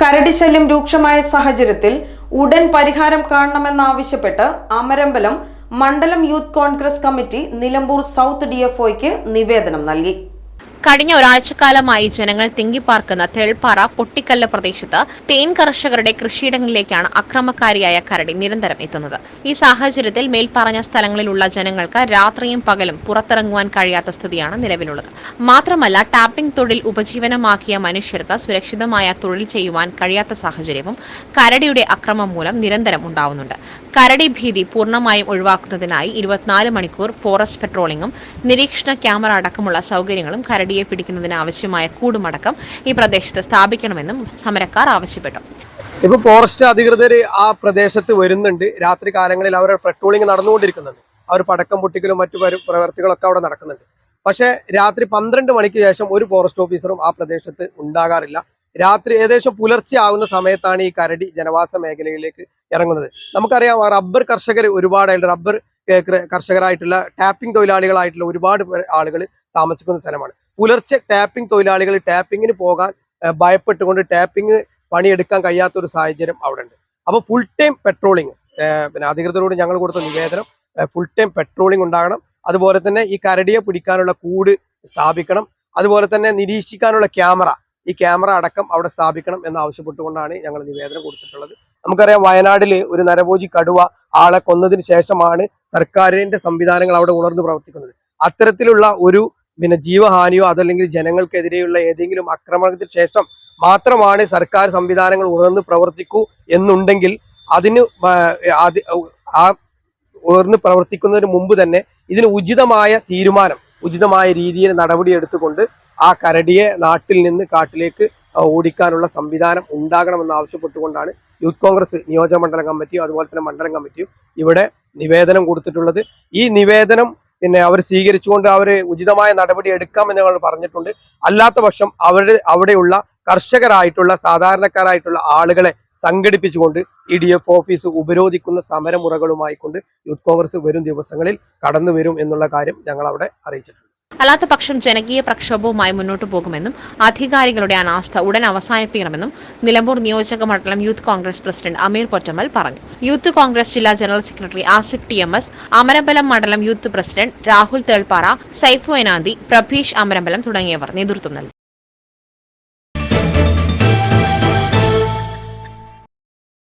കരടി ശല്യം രൂക്ഷമായ സാഹചര്യത്തിൽ ഉടൻ പരിഹാരം കാണണമെന്നാവശ്യപ്പെട്ട് അമരമ്പലം മണ്ഡലം youth Congress committee Nilambur south ഡിഎഫ്ഒയ്ക്ക് നിവേദനം നൽകി. കഴിഞ്ഞ ഒരാഴ്ചക്കാലമായി ജനങ്ങൾ തിങ്ങിപ്പാർക്കുന്ന തേൾപ്പാറ പൊട്ടിക്കല്ല് പ്രദേശത്ത് തേൻ കർഷകരുടെ കൃഷിയിടങ്ങളിലേക്കാണ് അക്രമക്കാരിയായ കരടി നിരന്തരം എത്തുന്നത്. ഈ സാഹചര്യത്തിൽ മേൽപ്പറഞ്ഞ സ്ഥലങ്ങളിലുള്ള ജനങ്ങൾക്ക് രാത്രിയും പകലും പുറത്തിറങ്ങുവാൻ കഴിയാത്ത സ്ഥിതിയാണ് നിലവിലുള്ളത്. മാത്രമല്ല ടാപ്പിംഗ് തൊഴിൽ ഉപജീവനമാക്കിയ മനുഷ്യർക്ക് സുരക്ഷിതമായ തൊഴിൽ ചെയ്യുവാൻ കഴിയാത്ത സാഹചര്യവും കരടിയുടെ അക്രമം മൂലം നിരന്തരം ഉണ്ടാവുന്നുണ്ട്. കരടി ഭീതി പൂർണമായും ഒഴിവാക്കുന്നതിനായി ഇരുപത്തിനാല് മണിക്കൂർ ഫോറസ്റ്റ് പെട്രോളിംഗും നിരീക്ഷണ ക്യാമറ അടക്കമുള്ള സൗകര്യങ്ങളും കരടിയെ പിടിക്കുന്നതിന് ആവശ്യമായ കൂടുമടക്കം ഈ പ്രദേശത്ത് സ്ഥാപിക്കണമെന്നും സമരക്കാർ ആവശ്യപ്പെട്ടു. ഇപ്പോൾ ഫോറസ്റ്റ് അധികൃതർ ആ പ്രദേശത്ത് വരുന്നുണ്ട്. രാത്രി കാലങ്ങളിൽ അവർ പെട്രോളിംഗ് നടന്നുകൊണ്ടിരിക്കുന്നുണ്ട്. അവർ പടക്കം പൊട്ടിക്കലും മറ്റു പ്രവർത്തികളൊക്കെ അവിടെ നടക്കുന്നുണ്ട്. പക്ഷേ രാത്രി പന്ത്രണ്ട് മണിക്ക് ശേഷം ഒരു ഫോറസ്റ്റ് ഓഫീസറും ആ പ്രദേശത്ത് ഉണ്ടാകാറില്ല. രാത്രി ഏകദേശം പുലർച്ചെ ആകുന്ന സമയത്താണ് ഈ കരടി ജനവാസ മേഖലയിലേക്ക് ഇറങ്ങുന്നത്. നമുക്കറിയാം റബ്ബർ കർഷകർ ഒരുപാടായിട്ട് റബ്ബർ കർഷകരായിട്ടുള്ള ടാപ്പിംഗ് തൊഴിലാളികളായിട്ടുള്ള ഒരുപാട് ആളുകൾ താമസിക്കുന്ന സ്ഥലമാണ്. പുലർച്ചെ ടാപ്പിംഗ് തൊഴിലാളികൾ ടാപ്പിങ്ങിന് പോകാൻ ഭയപ്പെട്ടുകൊണ്ട് ടാപ്പിംഗ് പണിയെടുക്കാൻ കഴിയാത്ത ഒരു സാഹചര്യം അവിടെ ഉണ്ട് അപ്പോൾ ഫുൾ ടൈം പെട്രോളിങ് പിന്നെ അധികൃതരോട് ഞങ്ങൾ കൊടുത്ത നിവേദനം ഫുൾ ടൈം പെട്രോളിംഗ് ഉണ്ടാകണം. അതുപോലെ തന്നെ ഈ കരടിയെ പിടിക്കാനുള്ള കൂട് സ്ഥാപിക്കണം. അതുപോലെ തന്നെ നിരീക്ഷിക്കാനുള്ള ക്യാമറ ഈ ക്യാമറ അടക്കം അവിടെ സ്ഥാപിക്കണം എന്ന് ആവശ്യപ്പെട്ടുകൊണ്ടാണ് ഞങ്ങൾ നിവേദനം കൊടുത്തിട്ടുള്ളത്. നമുക്കറിയാം വയനാട്ടിൽ ഒരു നരഭോജി കടുവ ആളെ കൊന്നതിന് ശേഷമാണ് സർക്കാരിന്റെ സംവിധാനങ്ങൾ അവിടെ ഉണർന്നു പ്രവർത്തിക്കുന്നത്. അത്തരത്തിലുള്ള ഒരു പിന്നെ ജീവഹാനിയോ അതല്ലെങ്കിൽ ജനങ്ങൾക്കെതിരെയുള്ള ഏതെങ്കിലും ആക്രമണത്തിന് ശേഷം മാത്രമാണ് സർക്കാർ സംവിധാനങ്ങൾ ഉണർന്ന് പ്രവർത്തിക്കൂ എന്നുണ്ടെങ്കിൽ അതിന് ആ ഉണർന്ന് പ്രവർത്തിക്കുന്നതിന് മുമ്പ് തന്നെ ഇതിന് ഉചിതമായ തീരുമാനം ഉചിതമായ രീതിയിൽ നടപടി എടുത്തുകൊണ്ട് ആ കരടിയെ നാട്ടിൽ നിന്ന് കാട്ടിലേക്ക് ഓടിക്കാനുള്ള സംവിധാനം ഉണ്ടാകണമെന്ന് ആവശ്യപ്പെട്ടുകൊണ്ടാണ് യൂത്ത് കോൺഗ്രസ് നിയോജക മണ്ഡലം കമ്മിറ്റിയും അതുപോലെ തന്നെ മണ്ഡലം കമ്മിറ്റിയും ഇവിടെ നിവേദനം കൊടുത്തിട്ടുള്ളത്. ഈ നിവേദനം പിന്നെ അവർ സ്വീകരിച്ചുകൊണ്ട് അവർ ഉചിതമായ നടപടി എടുക്കാമെന്ന് ഞങ്ങൾ പറഞ്ഞിട്ടുണ്ട്. അല്ലാത്ത പക്ഷം അവരുടെ അവിടെയുള്ള കർഷകരായിട്ടുള്ള സാധാരണക്കാരായിട്ടുള്ള ആളുകളെ സംഘടിപ്പിച്ചുകൊണ്ട് ഇ ഡി എഫ് ഓഫീസ് ഉപരോധിക്കുന്ന സമരമുറകളുമായി കൊണ്ട് യൂത്ത് കോൺഗ്രസ് വരും ദിവസങ്ങളിൽ കടന്നു വരും എന്നുള്ള കാര്യം ഞങ്ങൾ അവിടെ അറിയിച്ചിട്ടുണ്ട്. അല്ലാത്ത പക്ഷം ജനകീയ പ്രക്ഷോഭവുമായി മുന്നോട്ടു പോകുമെന്നും അധികാരികളുടെ അനാസ്ഥ ഉടൻ അവസാനിപ്പിക്കണമെന്നും നിലമ്പൂർ നിയോജക മണ്ഡലം യൂത്ത് കോൺഗ്രസ് പ്രസിഡന്റ് അമീർ പൊറ്റമ്മൽ പറഞ്ഞു. യൂത്ത് കോൺഗ്രസ് ജില്ലാ general secretary Asif T M S Amarambalam മണ്ഡലം യൂത്ത് പ്രസിഡന്റ് രാഹുൽ തേൾപ്പാറ സൈഫു എനാന്തി പ്രഭീഷ് അമരമ്പലം തുടങ്ങിയവർ നേതൃത്വം നൽകി.